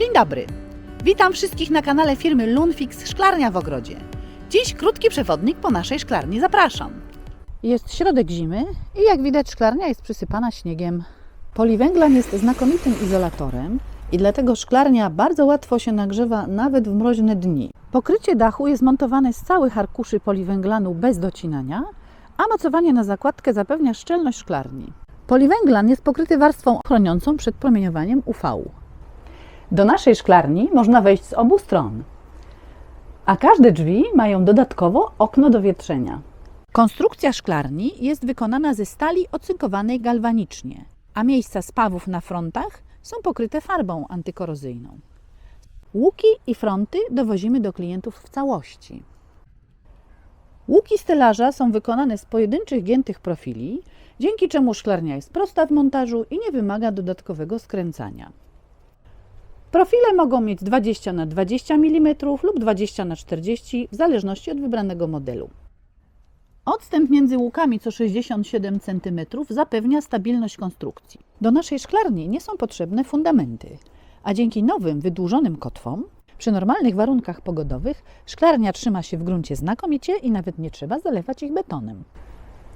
Dzień dobry. Witam wszystkich na kanale firmy Lunfix Szklarnia w Ogrodzie. Dziś krótki przewodnik po naszej szklarni. Zapraszam. Jest środek zimy i jak widać szklarnia jest przysypana śniegiem. Poliwęglan jest znakomitym izolatorem i dlatego szklarnia bardzo łatwo się nagrzewa nawet w mroźne dni. Pokrycie dachu jest montowane z całych arkuszy poliwęglanu bez docinania, a mocowanie na zakładkę zapewnia szczelność szklarni. Poliwęglan jest pokryty warstwą chroniącą przed promieniowaniem UV. Do naszej szklarni można wejść z obu stron, a każde drzwi mają dodatkowo okno do wietrzenia. Konstrukcja szklarni jest wykonana ze stali ocynkowanej galwanicznie, a miejsca spawów na frontach są pokryte farbą antykorozyjną. Łuki i fronty dowozimy do klientów w całości. Łuki stelaża są wykonane z pojedynczych giętych profili, dzięki czemu szklarnia jest prosta w montażu i nie wymaga dodatkowego skręcania. Profile mogą mieć 20 na 20 mm lub 20 na 40 w zależności od wybranego modelu. Odstęp między łukami co 67 cm zapewnia stabilność konstrukcji. Do naszej szklarni nie są potrzebne fundamenty, a dzięki nowym, wydłużonym kotwom przy normalnych warunkach pogodowych szklarnia trzyma się w gruncie znakomicie i nawet nie trzeba zalewać ich betonem.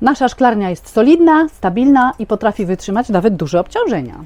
Nasza szklarnia jest solidna, stabilna i potrafi wytrzymać nawet duże obciążenia.